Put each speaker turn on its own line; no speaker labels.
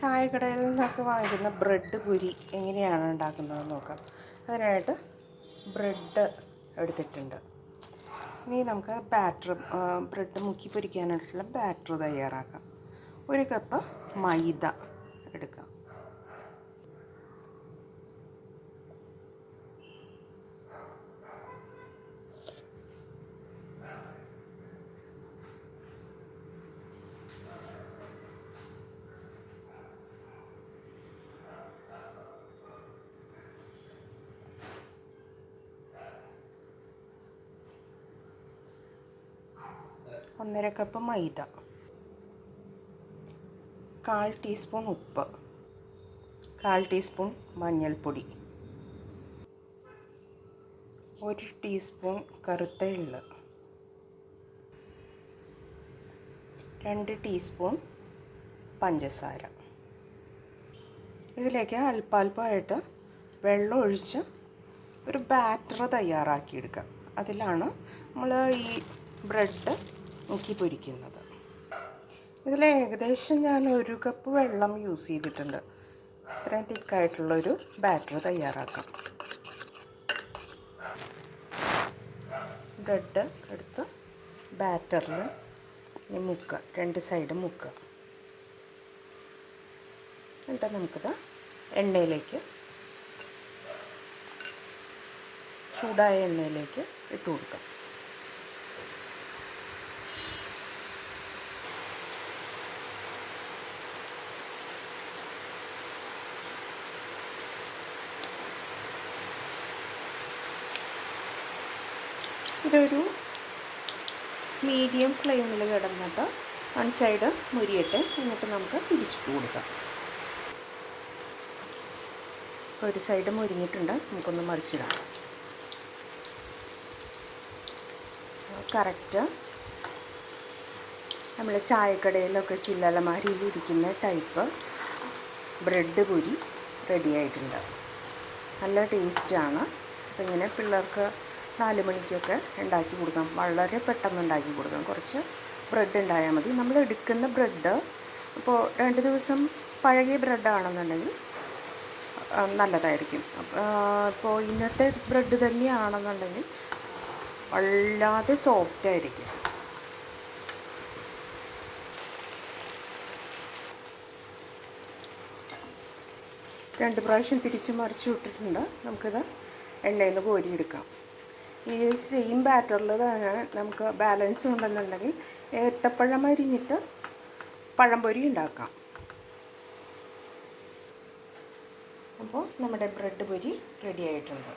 ചായക്കടയിൽ നിന്നൊക്കെ വാങ്ങിക്കുന്ന ബ്രെഡ് പുരി എങ്ങനെയാണ് ഉണ്ടാക്കുന്നതെന്ന് നോക്കാം. അതിനായിട്ട് ബ്രെഡ് എടുത്തിട്ടുണ്ട്. ഇനി നമുക്ക് ബാറ്റർ ബ്രെഡ് മുക്കി പൊരിക്കാനായിട്ടുള്ള ബാറ്റർ തയ്യാറാക്കാം. ഒരു കപ്പ് മൈദ എടുക്കാം. ഒന്നര കപ്പ് മൈദ. കാൽ ടീസ്പൂൺ ഉപ്പ്. കാൽ ടീസ്പൂൺ മഞ്ഞൾപ്പൊടി. ഒരു ടീസ്പൂൺ കറുത്ത എള്ള്. രണ്ട് ടീസ്പൂൺ പഞ്ചസാര. ഇതിലേക്ക് അല്പാൽപമായിട്ട് വെള്ളം ഒഴിച്ച് ഒരു ബാറ്റർ തയ്യാറാക്കിയെടുക്കാം അതിലാണ് നമ്മൾ ഈ ബ്രെഡ് മുക്കി പൊരിക്കുന്നത് ഇതിൽ ഏകദേശം ഞാൻ ഒരു കപ്പ് വെള്ളം യൂസ് ചെയ്തിട്ടുണ്ട്. ഇത്രയും തിക്കായിട്ടുള്ളൊരു ബാറ്റർ തയ്യാറാക്കാം. ബ്രെഡ് എടുത്ത് ബാറ്ററിൽ മുക്കുക രണ്ട് സൈഡ് മുക്കുക എന്നിട്ട് നമുക്കിത് എണ്ണയിലേക്ക് ചൂടായ എണ്ണയിലേക്ക് ഇട്ട് കൊടുക്കാം. ഇതൊരു മീഡിയം ഫ്ലെയിമിൽ കിടന്നിട്ട് വൺ സൈഡ് മുരിയിട്ട്. എന്നിട്ട് നമുക്ക് തിരിച്ചിട്ട് കൊടുക്കാം. ഒരു സൈഡ് മുരിഞ്ഞിട്ടുണ്ട്. നമുക്കൊന്ന് മറിച്ചിടാം. കറക്റ്റ് നമ്മൾ ചായക്കടയിലൊക്കെ ചില്ലലമാരിയിൽ ഇരിക്കുന്ന ടൈപ്പ് ബ്രെഡ് പൊരി റെഡിയായിട്ടുണ്ട് നല്ല ടേസ്റ്റാണ് അപ്പോൾ ഇങ്ങനെ പിള്ളേർക്ക് നാല് മണിക്കൊക്കെ ഉണ്ടാക്കി കൊടുക്കാം. വളരെ പെട്ടെന്ന് ഉണ്ടാക്കി കൊടുക്കാം. കുറച്ച് ബ്രെഡ് ഉണ്ടായാൽ മതി. നമ്മൾ എടുക്കുന്ന ബ്രെഡ് ഇപ്പോൾ രണ്ട് ദിവസം പഴകിയ ബ്രെഡാണെന്നുണ്ടെങ്കിൽ നല്ലതായിരിക്കും. ഇപ്പോൾ ഇന്നത്തെ ബ്രെഡ് തന്നെയാണെന്നുണ്ടെങ്കിൽ വല്ലാതെ സോഫ്റ്റ് ആയിരിക്കും. രണ്ട് പ്രാവശ്യം തിരിച്ച് മറിച്ച് വിട്ടിട്ടുണ്ട് നമുക്കിത് എണ്ണയിൽ നിന്ന് കോരിയെടുക്കാം. ഈ സെയിം ബാറ്ററിൽ തന്നെ നമുക്ക് ബാലൻസ് ഉണ്ടെന്നുണ്ടെങ്കിൽ ഏത്തപ്പഴം അരിഞ്ഞിട്ട് പഴംപൊരി ഉണ്ടാക്കാം. അപ്പോൾ നമ്മുടെ ബ്രെഡ് പൊരി റെഡി ആയിട്ടുണ്ട്.